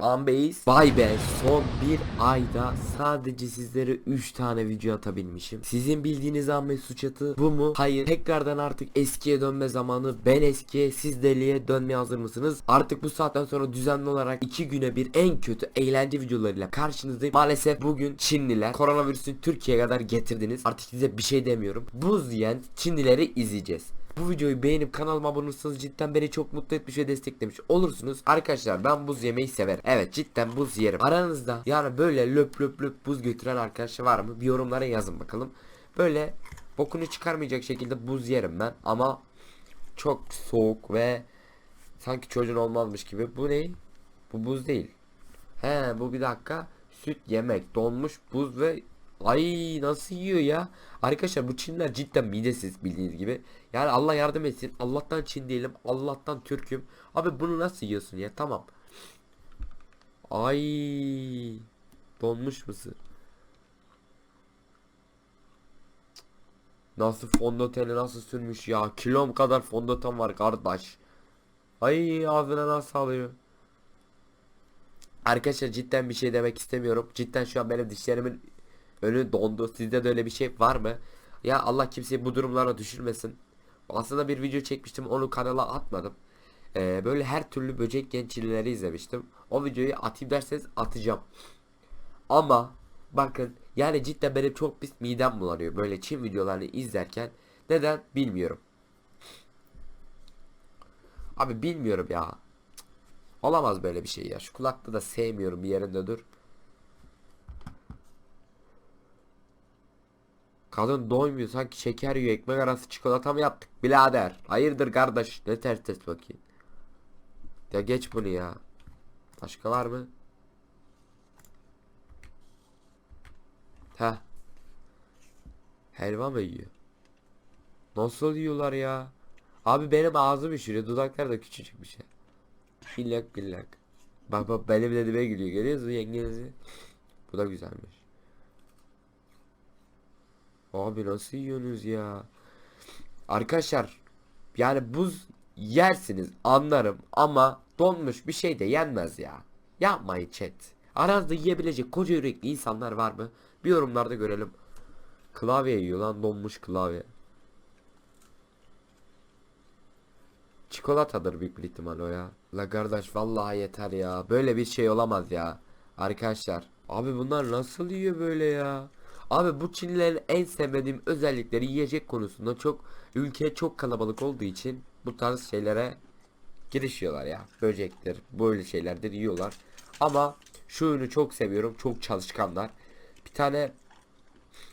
Ambeyiz. Vay be son bir ayda sadece sizlere 3 tane video atabilmişim. Sizin bildiğiniz Ambe suçatı bu mu? Hayır. Tekrardan artık eskiye dönme zamanı. Ben eskiye siz deliye dönmeye hazır mısınız? Artık bu saatten sonra düzenli olarak 2 güne bir en kötü eğlence videolarıyla karşınızdayım. Maalesef bugün Çinliler koronavirüsü Türkiye'ye kadar getirdiniz. Artık size bir şey demiyorum. Buz yiyen Çinlileri izleyeceğiz. Bu videoyu beğenip kanalıma abone olursanız cidden beni çok mutlu etmiş ve desteklemiş olursunuz. Arkadaşlar ben buz yemeyi severim. Evet cidden buz yerim. Aranızda yani böyle löp löp löp buz götüren arkadaş var mı? Bir yorumlara yazın bakalım. Böyle bokunu çıkarmayacak şekilde buz yerim ben ama çok soğuk ve sanki çocuğun olmazmış gibi. Bu ne? Bu buz değil. He bu bir dakika. Süt yemek donmuş buz ve Ay nasıl yiyor ya? Arkadaşlar bu Çinliler cidden midesiz bildiğiniz gibi. Yani Allah yardım etsin. Allah'tan Çin değilim. Allah'tan Türk'üm. Abi bunu nasıl yiyorsun ya? Tamam. Ay donmuş mısın? Nasıl fondöteni nasıl sürmüş ya? Kilom kadar fondöten var kardeş. Ay ağzına nasıl alıyor? Arkadaşlar cidden bir şey demek istemiyorum. Cidden şu an benim dişlerimin önü dondu. Sizde de öyle bir şey var mı? Ya Allah kimseyi bu durumlara düşürmesin. Aslında bir video çekmiştim onu kanala atmadım. Ee, böyle her türlü böcek gençlileri izlemiştim. O videoyu atayım derseniz atacağım. Ama bakın yani cidden benim çok pis midem bulanıyor böyle Çin videolarını izlerken. Neden bilmiyorum. Abi bilmiyorum ya. Olamaz böyle bir şey ya. Şu kulaklığı da sevmiyorum bir yerinde dur. Kadın doymuyor sanki şeker yiyor ekmek arası çikolata mı yaptık? Birader. Hayırdır kardeş? Ne ters ters bakayım? Ya geç bunu ya. Başka var mı? Ha Helva mı yiyor? Nasıl yiyorlar ya? Abi benim ağzım üşürüyor dudaklar da küçücük bir şey. Billak billak Bak bak benim dediğime gülüyor görüyor musun yengenizi? Bu da güzelmiş Abi nasıl yiyorsunuz ya? Arkadaşlar yani buz yersiniz anlarım ama donmuş bir şey de yenmez ya. Yapmayın chat. Aranızda yiyebilecek koca yürekli insanlar var mı? Bir yorumlarda görelim. Klavye yiyor lan donmuş klavye. Çikolatadır büyük ihtimal o ya. La kardeş vallahi yeter ya. Böyle bir şey olamaz ya. Arkadaşlar. Abi bunlar nasıl yiyor böyle ya? Abi bu Çinlilerin en sevmediğim özellikleri yiyecek konusunda çok ülke çok kalabalık olduğu için bu tarz şeylere girişiyorlar ya. Böcektir, böyle şeylerdir yiyorlar. Ama şu ürünü çok seviyorum. Çok çalışkanlar. Bir tane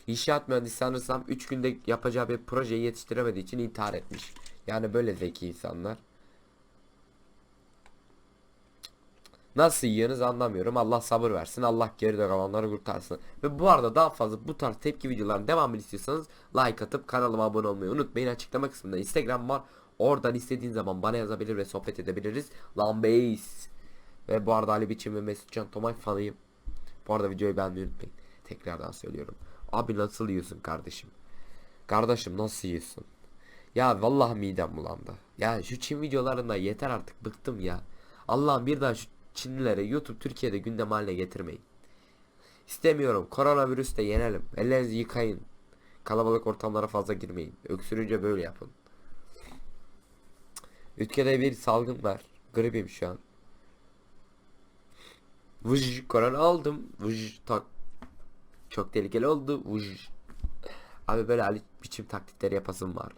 inşaat mühendisi sanırsam 3 günde yapacağı bir projeyi yetiştiremediği için intihar etmiş. Yani böyle zeki insanlar. Nasıl yiyorsunuz anlamıyorum. Allah sabır versin. Allah geride kalanları kurtarsın. Ve bu arada daha fazla bu tarz tepki videoların devamını istiyorsanız like atıp kanalıma abone olmayı unutmayın. Açıklama kısmında Instagram var. Oradan istediğin zaman bana yazabilir ve sohbet edebiliriz. Lambeyiz. Ve bu arada Ali Biçim ve Mesut Can Tomay fanıyım. Bu arada videoyu beğenmeyi unutmayın. Tekrardan söylüyorum. Abi nasıl yiyorsun kardeşim? Kardeşim nasıl yiyorsun? Ya vallahi midem bulandı. Ya şu Çin videolarında yeter artık bıktım ya. Allah'ım bir daha şu Çinlilere YouTube Türkiye'de gündem haline getirmeyin. İstemiyorum. Koronavirüs de yenelim. Ellerinizi yıkayın. Kalabalık ortamlara fazla girmeyin. Öksürünce böyle yapın. Ülkede bir salgın var. Gripim şu an. Vıj korona aldım. Vıj tak. Çok tehlikeli oldu. Vıj. Abi böyle Ali biçim taktikleri yapasım var.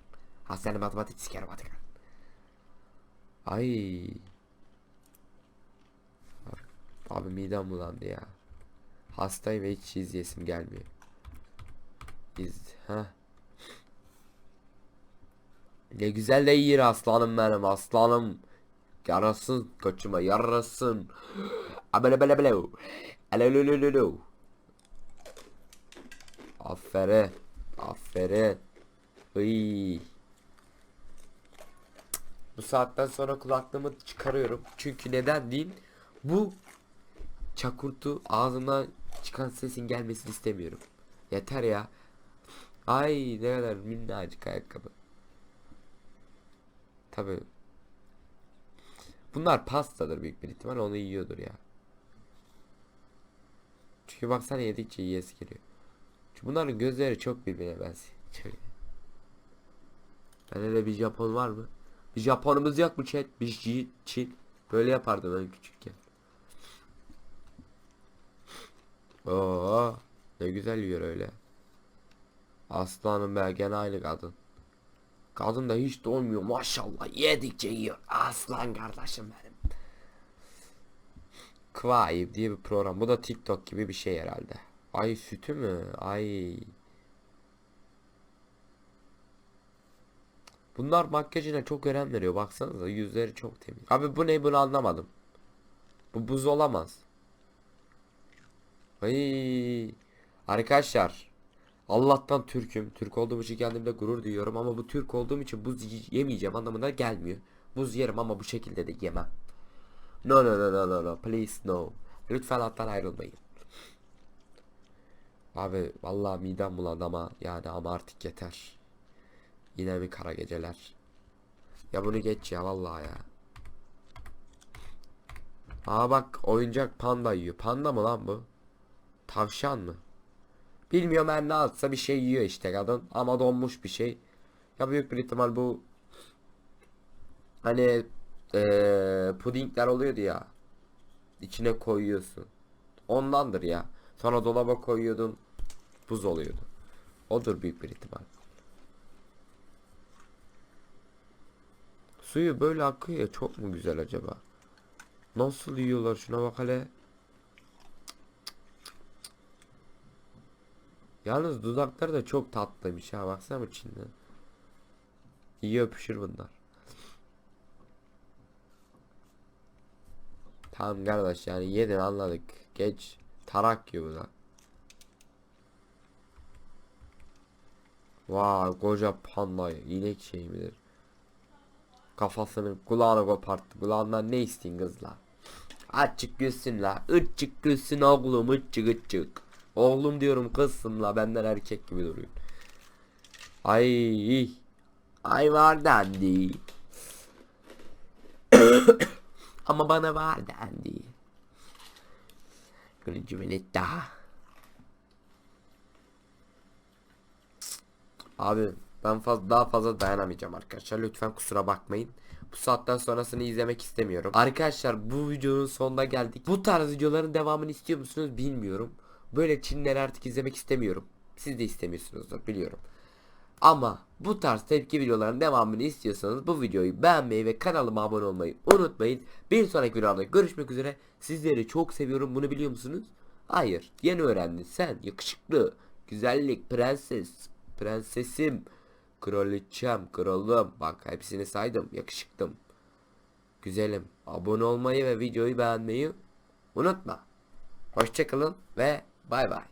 Hastane matematik sikerim hadi. Ay. Abi midem bulandı ya. Hastayım ve hiç izleyesim gelmiyor. İz ha. Ne güzel de yiyir aslanım benim aslanım. Yarasın koçuma yarasın. Abele bele bele. Alelelelelo. Aferin. Aferin. Iy. Bu saatten sonra kulaklığımı çıkarıyorum. Çünkü neden değil? Bu çakurtu ağzımdan çıkan sesin gelmesini istemiyorum. Yeter ya. Ay ne kadar minnacık ayakkabı. Tabi. Bunlar pastadır büyük bir ihtimal onu yiyordur ya. Çünkü baksana yedikçe yiyesi geliyor. Çünkü bunların gözleri çok birbirine benziyor. Ben öyle bir Japon var mı? Bir Japonumuz yok mu chat? Bir Çin. Böyle yapardım ben küçükken. Oo, ne güzel yiyor öyle. Aslanım be aynı kadın. Kadın da hiç doymuyor maşallah yedikçe yiyor. Aslan kardeşim benim. Kvaib diye bir program. Bu da TikTok gibi bir şey herhalde. Ay sütü mü? Ay. Bunlar makyajına çok önem veriyor. Baksanıza yüzleri çok temiz. Abi bu ne bunu anlamadım. Bu buz olamaz. Ay. Arkadaşlar. Allah'tan Türk'üm. Türk olduğum için kendimde gurur duyuyorum ama bu Türk olduğum için buz yemeyeceğim anlamına gelmiyor. Buz yerim ama bu şekilde de yemem. No no no no no no please no. Lütfen hattan ayrılmayın. Abi vallahi midem bulandı ama yani ama artık yeter. Yine mi kara geceler? Ya bunu geç ya vallahi ya. Aa bak oyuncak panda yiyor. Panda mı lan bu? Tavşan mı? Bilmiyorum her ne atsa bir şey yiyor işte kadın ama donmuş bir şey. Ya büyük bir ihtimal bu hani eee pudingler oluyordu ya. İçine koyuyorsun. Ondandır ya. Sonra dolaba koyuyordun. Buz oluyordu. Odur büyük bir ihtimal. Suyu böyle akıyor çok mu güzel acaba? Nasıl yiyorlar şuna bak hele. Yalnız dudakları da çok tatlıymış ha baksana bu Çin'de. İyi öpüşür bunlar. Tamam kardeş yani yedin anladık. Geç. Tarak yiyor bu da. Vay koca panda inek şey midir? Kafasını kulağını koparttı. Kulağından ne isteyin kızla? Açık gülsün la. Iççik gülsün oğlum ıççık ıççık. Oğlum diyorum kızsın la benden erkek gibi duruyor. Ay. Ay var dendi. Ama bana var dendi. Gülücü minik daha. Abi ben faz daha fazla dayanamayacağım arkadaşlar. Lütfen kusura bakmayın. Bu saatten sonrasını izlemek istemiyorum. Arkadaşlar bu videonun sonuna geldik. Bu tarz videoların devamını istiyor musunuz bilmiyorum. Böyle Çinleri artık izlemek istemiyorum. Siz de istemiyorsunuzdur biliyorum. Ama bu tarz tepki videoların devamını istiyorsanız bu videoyu beğenmeyi ve kanalıma abone olmayı unutmayın. Bir sonraki videoda görüşmek üzere. Sizleri çok seviyorum. Bunu biliyor musunuz? Hayır. Yeni öğrendin sen. Yakışıklı. Güzellik. Prenses. Prensesim. Kraliçem. Kralım. Bak hepsini saydım. Yakışıklım güzelim. Abone olmayı ve videoyu beğenmeyi unutma. Hoşçakalın ve Bye bye.